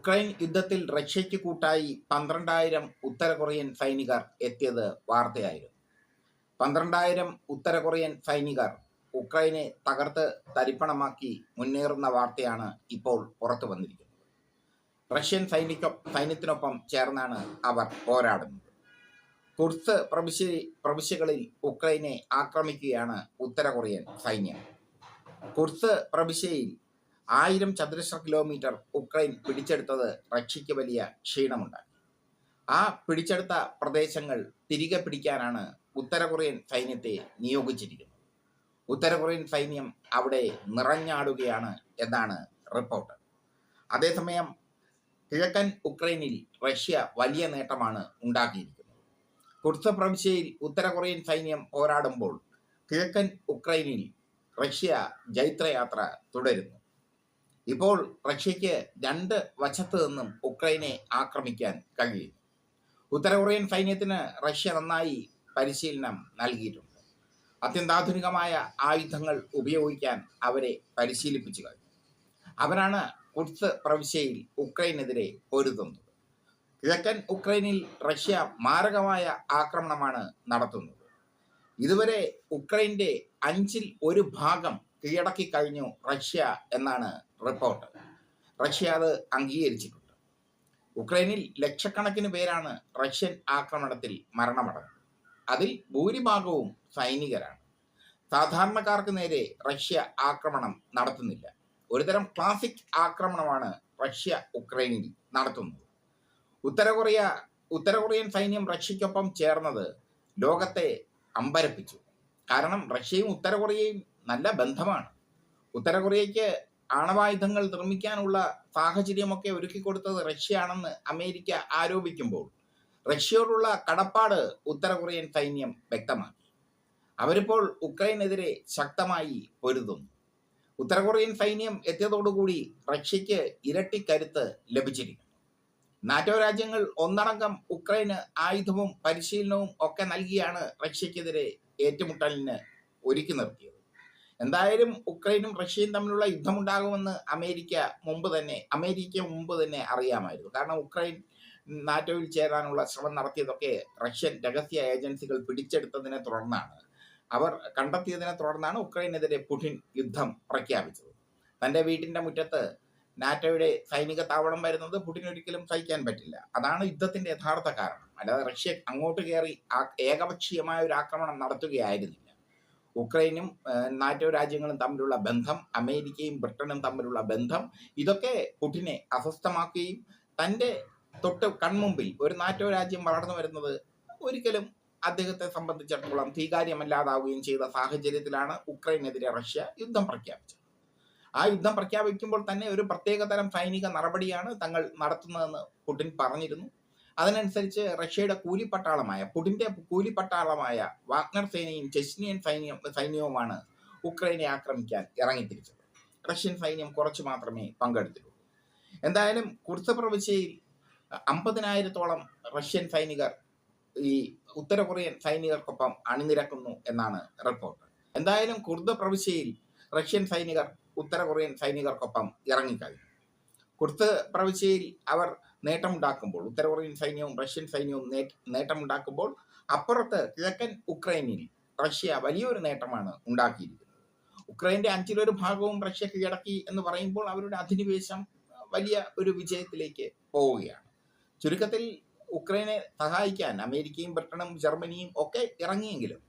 Ukraine യുദ്ധത്തിൽ റഷ്യയ്ക്ക് കൂട്ടായി പന്ത്രണ്ടായിരം ഉത്തര കൊറിയൻ സൈനികർ എത്തിയത് വാർത്തയായിരുന്നു. പന്ത്രണ്ടായിരം ഉത്തര കൊറിയൻ സൈനികർ ഉക്രൈനെ തകർത്ത് തരിപ്പണമാക്കി മുന്നേറുന്ന വാർത്തയാണ് ഇപ്പോൾ പുറത്തു വന്നിരിക്കുന്നത്. റഷ്യൻ സൈനിക സൈന്യത്തിനൊപ്പം ചേർന്നാണ് അവർ പോരാടുന്നത്. കുർസ് പ്രവിശ്യ പ്രവിശ്യകളിൽ ഉക്രൈനെ ആക്രമിക്കുകയാണ് ഉത്തര കൊറിയൻ സൈന്യം. കുർസ് പ്രവിശ്യയിൽ ആയിരം ചതുരശ്ര കിലോമീറ്റർ ഉക്രൈൻ പിടിച്ചെടുത്തത് റഷ്യയ്ക്ക് വലിയ ക്ഷീണമുണ്ടാക്കി. ആ പിടിച്ചെടുത്ത പ്രദേശങ്ങൾ തിരികെ പിടിക്കാനാണ് ഉത്തര കൊറിയൻ സൈന്യത്തെ നിയോഗിച്ചിരിക്കുന്നത്. ഉത്തര കൊറിയൻ സൈന്യം അവിടെ നിറഞ്ഞാടുകയാണ് എന്നാണ് റിപ്പോർട്ട്. അതേസമയം കിഴക്കൻ ഉക്രൈനിൽ റഷ്യ വലിയ നേട്ടമാണ് ഉണ്ടാക്കിയിരിക്കുന്നത്. കുർസ് പ്രവിശ്യയിൽ ഉത്തര കൊറിയൻ സൈന്യം പോരാടുമ്പോൾ കിഴക്കൻ ഉക്രൈനിൽ റഷ്യ ജൈത്രയാത്ര തുടരുന്നു. ഇപ്പോൾ റഷ്യയ്ക്ക് രണ്ട് വശത്ത് നിന്നും ഉക്രൈനെ ആക്രമിക്കാൻ കഴിയും ഉത്തര കൊറിയൻ സൈന്യത്തിന് റഷ്യ നന്നായി പരിശീലനം നൽകിയിട്ടുണ്ട്. അത്യന്താധുനികമായ ആയുധങ്ങൾ ഉപയോഗിക്കാൻ അവരെ പരിശീലിപ്പിച്ചു കഴിഞ്ഞു. അവരാണ് കുർസ് പ്രവിശ്യയിൽ ഉക്രൈനെതിരെ പൊരുതുന്നത്. കിഴക്കൻ ഉക്രൈനിൽ റഷ്യ മാരകമായ ആക്രമണമാണ് നടത്തുന്നത്. ഇതുവരെ ഉക്രൈന്റെ അഞ്ചിൽ ഒരു ഭാഗം കീഴടക്കി കഴിഞ്ഞു റഷ്യ എന്നാണ് റിപ്പോർട്ട് റഷ്യ അത് അംഗീകരിച്ചിട്ടുണ്ട്. ഉക്രൈനിൽ ലക്ഷക്കണക്കിന് പേരാണ് റഷ്യൻ ആക്രമണത്തിൽ മരണമടഞ്ഞത്. അതിൽ ഭൂരിഭാഗവും സൈനികരാണ്. സാധാരണക്കാർക്ക് നേരെ റഷ്യ ആക്രമണം നടത്തുന്നില്ല. ഒരുതരം ക്ലാസിക് ആക്രമണമാണ് റഷ്യ ഉക്രൈനിൽ നടത്തുന്നത്. ഉത്തര കൊറിയ ഉത്തര കൊറിയൻ സൈന്യം റഷ്യക്കൊപ്പം ചേർന്നത് ലോകത്തെ അമ്പരപ്പിച്ചു. കാരണം റഷ്യയും ഉത്തര കൊറിയയും നല്ല ബന്ധമാണ്. ഉത്തര കൊറിയയ്ക്ക് ആണവായുധങ്ങൾ നിർമ്മിക്കാനുള്ള സാഹചര്യമൊക്കെ ഒരുക്കിക്കൊടുത്തത് റഷ്യയാണെന്ന് അമേരിക്ക ആരോപിക്കുമ്പോൾ റഷ്യയോടുള്ള കടപ്പാട് ഉത്തര കൊറിയൻ സൈന്യം വ്യക്തമാക്കി. അവരിപ്പോൾ ഉക്രൈനെതിരെ ശക്തമായി പൊരുതുന്നു. ഉത്തര കൊറിയൻ സൈന്യം എത്തിയതോടുകൂടി റഷ്യയ്ക്ക് ഇരട്ടി കരുത്ത് ലഭിച്ചിരിക്കുന്നു. നാറ്റോ രാജ്യങ്ങൾ ഒന്നടങ്കം ഉക്രൈന് ആയുധവും പരിശീലനവും ഒക്കെ നൽകിയാണ് റഷ്യക്കെതിരെ ഏറ്റുമുട്ടലിന് ഒരുക്കി നിർത്തിയത്. എന്തായാലും ഉക്രൈനും റഷ്യയും തമ്മിലുള്ള യുദ്ധം ഉണ്ടാകുമെന്ന് അമേരിക്ക മുമ്പ് തന്നെ അമേരിക്ക മുമ്പ് തന്നെ അറിയാമായിരുന്നു. കാരണം ഉക്രൈൻ നാറ്റോയിൽ ചേരാനുള്ള ശ്രമം നടത്തിയതൊക്കെ റഷ്യൻ രഹസ്യ ഏജൻസികൾ പിടിച്ചെടുത്തതിനെ തുടർന്നാണ്. അവർ കണ്ടെത്തിയതിനെ തുടർന്നാണ് ഉക്രൈനെതിരെ പുടിൻ യുദ്ധം പ്രഖ്യാപിച്ചത്. തന്റെ വീട്ടിന്റെ മുറ്റത്ത് നാറ്റോയുടെ സൈനിക താവളം വരുന്നത് പുടിൻ ഒരിക്കലും സഹിക്കാൻ പറ്റില്ല. അതാണ് യുദ്ധത്തിന്റെ യഥാർത്ഥ കാരണം. അല്ലാതെ റഷ്യ അങ്ങോട്ട് കയറി ഏകപക്ഷീയമായ ഒരു ആക്രമണം നടത്തുകയായിരുന്നില്ല. ഉക്രൈനും നാറ്റോ രാജ്യങ്ങളും തമ്മിലുള്ള ബന്ധം അമേരിക്കയും ബ്രിട്ടനും തമ്മിലുള്ള ബന്ധം ഇതൊക്കെ പുടിനെ അസ്വസ്ഥമാക്കുകയും തന്റെ തൊട്ട് കൺമുമ്പിൽ ഒരു നാറ്റോ രാജ്യം വളർന്നു വരുന്നത് ഒരിക്കലും അദ്ദേഹത്തെ സംബന്ധിച്ചിടത്തോളം സ്വീകാര്യമല്ലാതാവുകയും ചെയ്ത സാഹചര്യത്തിലാണ് ഉക്രൈനെതിരെ റഷ്യ യുദ്ധം പ്രഖ്യാപിച്ചത്. ആ യുദ്ധം പ്രഖ്യാപിക്കുമ്പോൾ തന്നെ ഒരു പ്രത്യേകതരം സൈനിക നടപടിയാണ് തങ്ങൾ നടത്തുന്നതെന്ന് പുടിൻ പറഞ്ഞിരുന്നു. അതിനനുസരിച്ച് റഷ്യയുടെ കൂലിപ്പട്ടാളമായ പുടിന്റെ കൂലിപ്പട്ടാളമായ വാഗ്നർ സേനയും ചെസ്നിയൻ സൈന്യം സൈന്യവുമാണ് ഉക്രൈനെ ആക്രമിക്കാൻ ഇറങ്ങിത്തിരിച്ചത്. റഷ്യൻ സൈന്യം കുറച്ചു മാത്രമേ പങ്കെടുത്തിട്ടുള്ളൂ. എന്തായാലും കുർസ പ്രവിശ്യയിൽ അമ്പതിനായിരത്തോളം റഷ്യൻ സൈനികർ ഈ ഉത്തര കൊറിയൻ സൈനികർക്കൊപ്പം അണിനിരക്കുന്നു എന്നാണ് റിപ്പോർട്ട്. എന്തായാലും കുർദ പ്രവിശ്യയിൽ റഷ്യൻ സൈനികർ ഉത്തര കൊറിയൻ സൈനികർക്കൊപ്പം ഇറങ്ങിക്കഴിഞ്ഞു. കുർത്ത് പ്രവിശ്യയിൽ അവർ നേട്ടമുണ്ടാക്കുമ്പോൾ ഉത്തര കൊറിയൻ സൈന്യവും റഷ്യൻ സൈന്യവും നേട്ടമുണ്ടാക്കുമ്പോൾ അപ്പുറത്ത് കിഴക്കൻ ഉക്രൈനിൽ റഷ്യ വലിയൊരു നേട്ടമാണ് ഉണ്ടാക്കിയിരിക്കുന്നത്. ഉക്രൈന്റെ അഞ്ചിലൊരു ഭാഗവും റഷ്യ കീഴടക്കി എന്ന് പറയുമ്പോൾ അവരുടെ അധിനിവേശം വലിയ ഒരു വിജയത്തിലേക്ക് പോവുകയാണ്. ചുരുക്കത്തിൽ ഉക്രൈനെ സഹായിക്കാൻ അമേരിക്കയും ബ്രിട്ടനും ജർമ്മനിയും ഒക്കെ ഇറങ്ങിയെങ്കിലും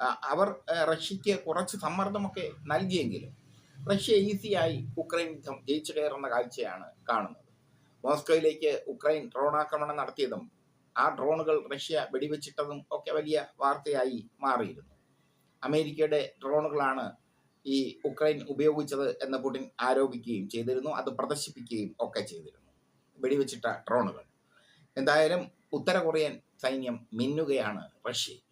അവർ റഷ്യക്ക് കുറച്ച് സമ്മർദ്ദമൊക്കെ നൽകിയെങ്കിലും റഷ്യ ഈസിയായി ഉക്രൈൻ യുദ്ധം ജയിച്ചു കയറുന്ന കാഴ്ചയാണ് കാണുന്നത്. മോസ്കോയിലേക്ക് ഉക്രൈൻ ഡ്രോൺ ആക്രമണം നടത്തിയതും ആ ഡ്രോണുകൾ റഷ്യ വെടിവെച്ചിട്ടതും ഒക്കെ വലിയ വാർത്തയായി മാറിയിരുന്നു. അമേരിക്കയുടെ ഡ്രോണുകളാണ് ഈ ഉക്രൈൻ ഉപയോഗിച്ചത് എന്ന് പുടിൻ ആരോപിക്കുകയും ചെയ്തിരുന്നു. അത് പ്രദർശിപ്പിക്കുകയും ഒക്കെ ചെയ്തിരുന്നു. വെടിവെച്ചിട്ട ഡ്രോണുകൾ. എന്തായാലും ഉത്തര കൊറിയൻ സൈന്യം മിന്നുകയാണ് റഷ്യയിൽ.